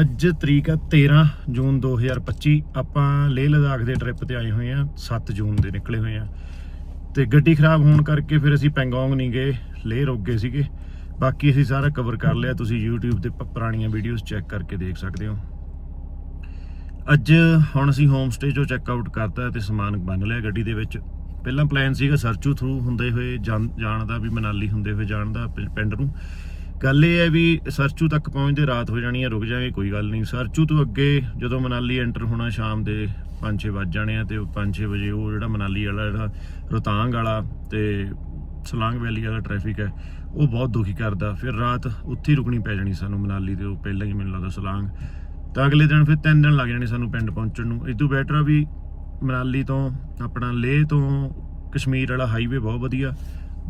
ਅੱਜ ਤਰੀਕ ਹੈ 13 ਜੂਨ 2025 ਆਪਾਂ ਲੇਹ ਲਦਾਖ ਦੇ ਟ੍ਰਿਪ ਤੇ ਆਏ ਹੋਏ ਆ। 7 ਜੂਨ ਦੇ ਨਿਕਲੇ ਹੋਏ ਆ। ਤੇ ਗੱਡੀ ਖਰਾਬ ਹੋਣ ਕਰਕੇ ਫਿਰ ਅਸੀਂ ਪੈਂਗੋਂਗ ਨਹੀਂ ਗਏ। ਲੇਹ ਰੁਕ ਗਏ ਸੀਗੇ। ਬਾਕੀ ਅਸੀਂ ਸਾਰਾ ਕਵਰ ਕਰ ਲਿਆ। ਤੁਸੀਂ YouTube ਤੇ ਪ- ਪੁਰਾਣੀਆਂ ਵੀਡੀਓਜ਼ ਚੈੱਕ ਕਰਕੇ ਦੇਖ ਸਕਦੇ ਹੋ। ਅੱਜ ਹੁਣ ਅਸੀਂ ਹੋਮ ਸਟੇ ਚੋਂ ਚੈੱਕ ਆਊਟ ਕਰਤਾ ਤੇ ਸਮਾਨ ਬੰਨ ਲਿਆ ਗੱਡੀ ਦੇ ਵਿੱਚ। ਪਹਿਲਾਂ ਪਲਾਨ ਸੀਗਾ ਸਰਚੂ ਥਰੂ ਹੁੰਦੇ ਹੋਏ ਜਾਣ ਜਾਣ ਦਾ, ਵੀ ਮਨਾਲੀ ਹੁੰਦੇ ਹੋਏ ਜਾਣ ਦਾ ਪਿ- ਪਿੰਡ ਨੂੰ। ਗੱਲ ਇਹ ਹੈ ਵੀ ਸਰਚੂ ਤੱਕ ਪਹੁੰਚਦੇ ਰਾਤ ਹੋ ਜਾਣੀ ਹੈ, ਰੁਕ ਜਾਵਾਂਗੇ ਕੋਈ ਗੱਲ ਨਹੀਂ। ਸਰਚੂ ਤੋਂ ਅੱਗੇ ਜਦੋਂ ਮਨਾਲੀ ਐਂਟਰ ਹੋਣਾ ਸ਼ਾਮ ਦੇ 5-6 ਵੱਜ ਜਾਣੇ ਆ ਤੇ 5-6 ਵਜੇ ਉਹ ਜਿਹੜਾ ਮਨਾਲੀ ਵਾਲਾ ਜਿਹੜਾ ਰੋਤਾਂਗ ਵਾਲਾ ਤੇ ਸਲਾਂਗ ਵੈਲੀ ਵਾਲਾ ਟ੍ਰੈਫਿਕ ਹੈ, ਉਹ ਬਹੁਤ ਦੁਖੀ ਕਰਦਾ। ਫਿਰ ਰਾਤ ਉੱਥੇ ਹੀ ਰੁਕਣੀ ਪੈ ਜਾਣੀ ਸਾਨੂੰ ਮਨਾਲੀ ਦੇ ਉਹ ਪਹਿਲਾਂ ਹੀ ਮੈਨੂੰ ਲੱਗਦਾ ਸਲਾਂਗ। ਤਾਂ ਅਗਲੇ ਦਿਨ ਫਿਰ 3 ਦਿਨ ਲੱਗ ਜਾਣੇ ਸਾਨੂੰ ਪਿੰਡ ਪਹੁੰਚਣ ਨੂੰ। ਇਸ ਤੋਂ ਬੈਟਰ ਆ ਵੀ ਮਨਾਲੀ ਤੋਂ, ਆਪਣਾ ਲੇਹ ਤੋਂ ਕਸ਼ਮੀਰ ਵਾਲਾ ਹਾਈਵੇ ਬਹੁਤ ਵਧੀਆ।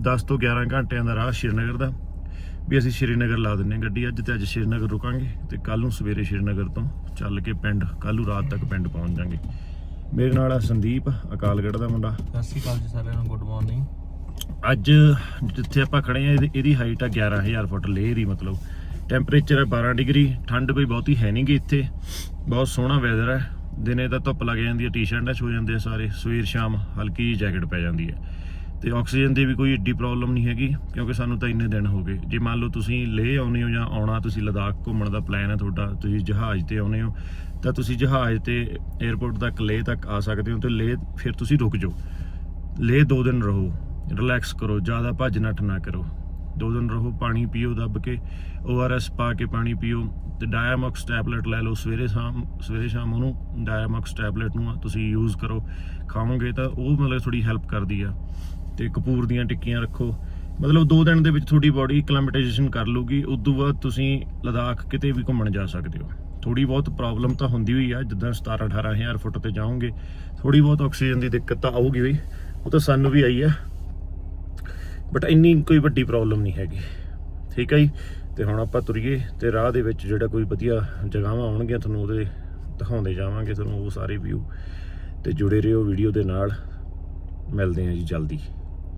10 ਤੋਂ 11 ਘੰਟਿਆਂ ਦਾ ਰਾਹ ਸ਼੍ਰੀਨਗਰ ਦਾ। ਵੀ ਅਸੀਂ ਸ਼੍ਰੀਨਗਰ ਲਾ ਦਿੰਨੇ ਗੱਡੀ ਅੱਜ ਤੇ ਅੱਜ ਸ਼੍ਰੀਨਗਰ ਰੁਕਾਂਗੇ ਤੇ ਕੱਲ ਨੂੰ ਸਵੇਰੇ ਸ਼੍ਰੀਨਗਰ ਤੋਂ ਚੱਲ ਕੇ ਪਿੰਡ ਕੱਲ ਨੂੰ ਰਾਤ ਤੱਕ ਪਿੰਡ ਪਹੁੰਚ ਜਾਾਂਗੇ। ਮੇਰੇ ਨਾਲ ਆ ਸੰਦੀਪ ਅਕਾਲਗੜ੍ਹ ਦਾ ਮੁੰਡਾ। ਸਤਿ ਸ਼੍ਰੀ ਅਕਾਲ ਜੀ ਸਾਰਿਆਂ ਨੂੰ ਗੁੱਡ ਮਾਰਨਿੰਗ। ਅੱਜ ਜਿੱਥੇ ਆਪਾਂ ਖੜੇ ਆ ਇਹਦੀ- ਹਾਈਟ ਆ 11000 ਫੁੱਟ ਲੇਹ ਦੀ ਮਤਲਬ। ਟੈਂਪਰੇਚਰ ਹੈ 12 ਡਿਗਰੀ ਠੰਡ ਕੋਈ ਬਹੁਤੀ ਹੈ ਨਹੀਂਗੀ ਇੱਥੇ। ਬਹੁਤ ਸੋਹਣਾ ਵੈਦਰ ਹੈ ਦਿਨੇ ਤਾਂ ਧੁੱਪ ਲੱਗ ਜਾਂਦੀ ਹੈ ਟੀ-ਸ਼ਰਟਾਂ ਹੋ ਜਾਂਦੇ ਸਾਰੇ। ਸਵੇਰ ਸ਼ਾਮ ਹਲਕੀ ਜੈਕਟ ਪੈ ਜਾਂਦੀ ਹੈ ਤੇ ਆਕਸੀਜਨ ਦੀ ਵੀ ਕੋਈ ਏਡੀ ਪ੍ਰੋਬਲਮ ਨਹੀਂ ਹੈਗੀ, ਕਿਉਂਕਿ ਸਾਨੂੰ ਤਾਂ ਇੰਨੇ ਦਿਨ ਹੋ ਗਏ। ਜੇ ਮੰਨ ਲਓ ਤੁਸੀਂ ਲੇਹ ਆਉਨੇ ਹੋ ਜਾਂ ਆਉਣਾ, ਤੁਸੀਂ ਲਦਾਖ ਘੁੰਮਣ ਦਾ ਪਲਾਨ ਹੈ ਤੁਹਾਡਾ, ਤੁਸੀਂ ਜਹਾਜ਼ ਤੇ ਆਉਨੇ ਹੋ, ਤਾਂ ਤੁਸੀਂ ਜਹਾਜ਼ ਤੇ 에어ਪੋਰਟ ਤੱਕ ਲੇਹ ਤੱਕ ਆ ਸਕਦੇ ਹੋ ਤੇ ਲੇਹ ਫਿਰ ਤੁਸੀਂ ਰੁਕ ਜਾਓ। ਲੇਹ ਦੋ ਦਿਨ ਰਹੋ ਰਿਲੈਕਸ ਕਰੋ, ਜ਼ਿਆਦਾ ਭੱਜ ਨੱਠ ਨਾ ਕਰੋ। ਦੋ ਦਿਨ ਰਹੋ, ਪਾਣੀ ਪੀਓ, ਦੱਬ ਕੇ ORS ਪਾ ਕੇ ਪਾਣੀ ਪੀਓ ਤੇ ਡਾਇਆਮੌਕਸ ਟੈਬਲੇਟ ਲੈ ਲਓ। ਸਵੇਰੇ ਸ਼ਾਮ ਸਵੇਰੇ ਸ਼ਾਮ ਉਹਨੂੰ ਡਾਇਆਮੌਕਸ ਟੈਬਲੇਟ ਨੂੰ ਤੁਸੀਂ ਯੂਜ਼ ਕਰੋ, ਖਾਓਗੇ ਤਾਂ ਉਹ ਮਤਲਬ ਥੋੜੀ ਹੈਲਪ ਕਰਦੀ ਆ। ਤੇ ਕਪੂਰ ਦੀਆਂ ਟਿੱਕੀਆਂ ਰੱਖੋ। ਮਤਲਬ ਦੋ ਦਿਨ ਦੇ ਵਿੱਚ ਤੁਹਾਡੀ ਬਾਡੀ ਕਲੈਮਟਾਈਜੇਸ਼ਨ ਕਰ ਲੂਗੀ, ਉਸ ਤੋਂ ਬਾਅਦ ਤੁਸੀਂ ਲਦਾਖ ਕਿਤੇ ਵੀ ਘੁੰਮਣ ਜਾ ਸਕਦੇ ਹੋ। ਥੋੜੀ ਬਹੁਤ ਪ੍ਰੋਬਲਮ ਤਾਂ ਹੁੰਦੀ ਹੋਈ ਆ, ਜਿੱਦਾਂ 17 18000 ਫੁੱਟ ਤੇ ਜਾਓਗੇ ਥੋੜੀ ਬਹੁਤ ਆਕਸੀਜਨ ਦੀ ਦਿੱਕਤ ਤਾਂ ਆਊਗੀ ਬਈ ਉਹ ਤਾਂ ਸਾਨੂੰ ਵੀ ਆਈ ਆ। ਬਟ ਇੰਨੀ ਕੋਈ ਵੱਡੀ ਪ੍ਰੋਬਲਮ ਨਹੀਂ ਹੈਗੀ। ਠੀਕ ਹੈ ਜੀ? ਤੇ ਹੁਣ ਆਪਾਂ ਤੁਰੀਏ ਤੇ ਰਾਹ ਦੇ ਵਿੱਚ ਜਿਹੜਾ ਕੋਈ ਵਧੀਆ ਜਗ੍ਹਾਵਾਂ ਆਉਣਗੀਆਂ, ਤੁਹਾਨੂੰ ਉਹਦੇ ਦਿਖਾਉਂਦੇ ਜਾਵਾਂਗੇ, ਤੁਹਾਨੂੰ ਉਹ ਸਾਰੇ ਵਿਊ ਤੇ ਜੁੜੇ ਰਹੋ ਵੀਡੀਓ ਦੇ ਨਾਲ। ਮਿਲਦੇ ਹਾਂ ਜੀ ਜਲਦੀ।